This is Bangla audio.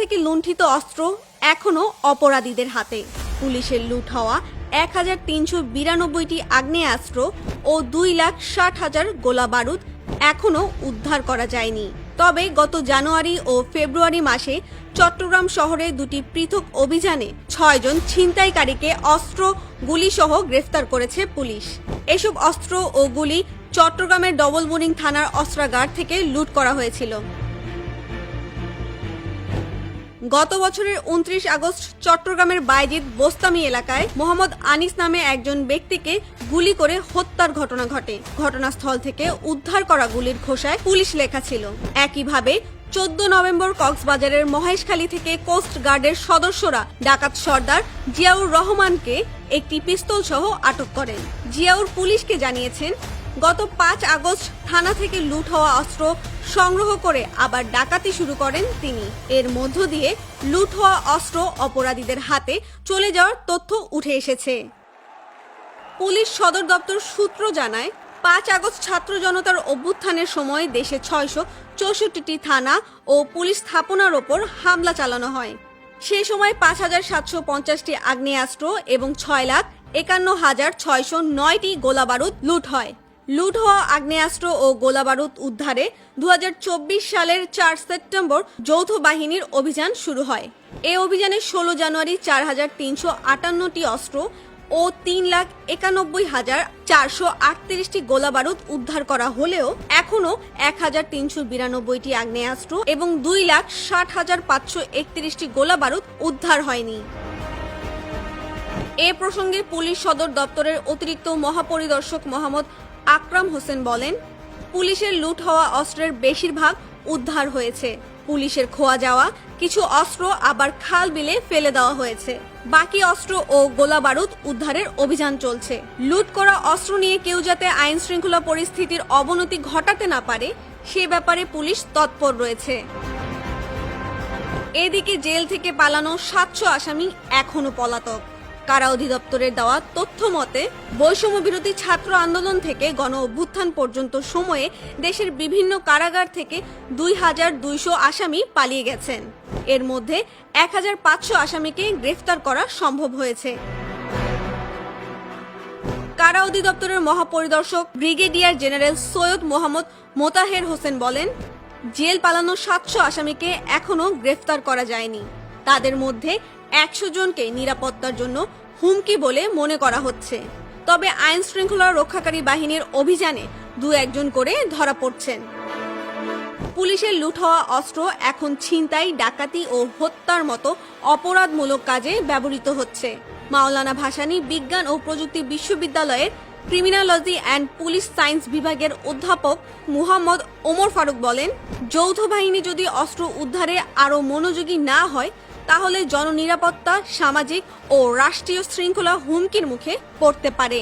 থেকে লুণ্ঠিত অস্ত্র এখনও অপরাধীদের হাতে। পুলিশের লুট হওয়া এক হাজার তিনশো বিরানব্বইটি আগ্নেয়াস্ত্র ও দুই লাখ ষাট হাজার গোলা বারুদ এখনও উদ্ধার করা যায়নি। তবে গত জানুয়ারি ও ফেব্রুয়ারি মাসে চট্টগ্রাম শহরে দুটি পৃথক অভিযানে ছয়জন ছিনতাইকারীকে অস্ত্র, গুলিসহ গ্রেফতার করেছে পুলিশ। এসব অস্ত্র ও গুলি চট্টগ্রামের ডবল বোরিং থানার অস্ত্রাগার থেকে লুট করা হয়েছিল। গত বছরের উনত্রিশ আগস্ট চট্টগ্রামের বাইজিদ বোস্তামি এলাকায় মোহাম্মদ আনিস নামে একজন ব্যক্তিকে গুলি করে হত্যার ঘটনা ঘটে। ঘটনাস্থল থেকে উদ্ধার করা গুলির খোসায় পুলিশ লেখা ছিল। একইভাবে চোদ্দ নভেম্বর কক্সবাজারের মহেশখালী থেকে কোস্ট গার্ডের সদস্যরা ডাকাত সর্দার জিয়াউর রহমানকে একটি পিস্তল সহ আটক করেন। জিয়াউর পুলিশকে জানিয়েছেন গত পাঁচ আগস্ট থানা থেকে লুট হওয়া অস্ত্র সংগ্রহ করে আবার ডাকাতি শুরু করেন তিনি। এর মধ্য দিয়ে লুট হওয়া অস্ত্র অপরাধীদের হাতে চলে যাওয়ার তথ্য উঠে এসেছে। পুলিশ সদর দপ্তর সূত্র জানায়, পাঁচ আগস্ট ছাত্র জনতার অভ্যুত্থানের সময় দেশে ছয়শো চৌষট্টিটি থানা ও পুলিশ স্থাপনার ওপর হামলা চালানো হয়। সেই সময় পাঁচ হাজার সাতশো পঞ্চাশটি আগ্নেয়াস্ত্র এবং ছয় লাখ একান্ন হাজার ছয়শো নয়টি গোলাবারুদ লুট হয়। লুট হওয়া আগ্নেয়াস্ত্র ও গোলাবারুদ উদ্ধারে দু হাজার চব্বিশ সালের চার সেপ্টেম্বর যৌথ বাহিনীর অভিযান শুরু হয়। এই অভিযানে ষোলো জানুয়ারি চার হাজার তিনশো আটান্নটি অস্ত্র ও তিন লাখ একানব্বই হাজার চারশো আটত্রিশটি গোলাবারুদ উদ্ধার করা হলেও এখনও এক হাজার তিনশো বিরানব্বইটি আগ্নেয়াস্ত্র এবং দুই লাখ ষাট হাজার পাঁচশো একত্রিশটি গোলাবারুদ উদ্ধার হয়নি। এ প্রসঙ্গে পুলিশ সদর দপ্তরের অতিরিক্ত মহাপরিদর্শক মোহাম্মদ আকরাম হোসেন বলেন, পুলিশের লুট হওয়া অস্ত্রের বেশিরভাগ উদ্ধার হয়েছে। পুলিশের খোয়া যাওয়া, কিছু অস্ত্র আবার খাল বিলে ফেলে দেওয়া হয়েছে। বাকি অস্ত্র ও গোলা বারুদ উদ্ধারের অভিযান চলছে। লুট করা অস্ত্র নিয়ে কেউ যাতে আইন শৃঙ্খলা পরিস্থিতির অবনতি ঘটাতে না পারে, সে ব্যাপারে পুলিশ তৎপর রয়েছে। এদিকে জেল থেকে পালানো সাতশো আসামি এখনও পলাতক। কারা অধিদপ্তরের দেওয়া তথ্য মতে, বৈষম্য বিরোধী ছাত্র আন্দোলন থেকে গণ অভ্যুত্থান পর্যন্ত সময়ে দেশের বিভিন্ন কারাগার থেকে দুই হাজার দুইশো আসামি পালিয়ে গেছেন। এর মধ্যে এক হাজার পাঁচশো আসামিকে গ্রেফতার করা সম্ভব হয়েছে। কারা অধিদপ্তরের মহাপরিদর্শক ব্রিগেডিয়ার জেনারেল সৈয়দ মোহাম্মদ মোতাহের হোসেন বলেন, জেল পালানো সাতশো আসামিকে এখনও গ্রেফতার করা যায়নি। তাদের মধ্যে একশো জনকে নিরাপত্তার জন্য হুমকি বলে মনে করা হচ্ছে। তবে আইন শৃঙ্খলা রক্ষাকারী বাহিনীর অভিযানে দু একজন করে ধরা পড়ছেন। পুলিশের লুট হওয়া অস্ত্র এখন ছিনতাই, ডাকাতি ও হত্যার মতো অপরাধমূলক কাজে ব্যবহৃত হচ্ছে। মাওলানা ভাসানী বিজ্ঞান ও প্রযুক্তি বিশ্ববিদ্যালয়ের ক্রিমিনোলজি অ্যান্ড পুলিশ সায়েন্স বিভাগের অধ্যাপক মুহাম্মদ ওমর ফারুক বলেন, যৌথ বাহিনী যদি অস্ত্র উদ্ধারে আরও মনোযোগী না হয় তাহলে জননিরাপত্তা সামাজিক ও রাষ্ট্রীয় শৃঙ্খলা হুমকির মুখে পড়তে পারে।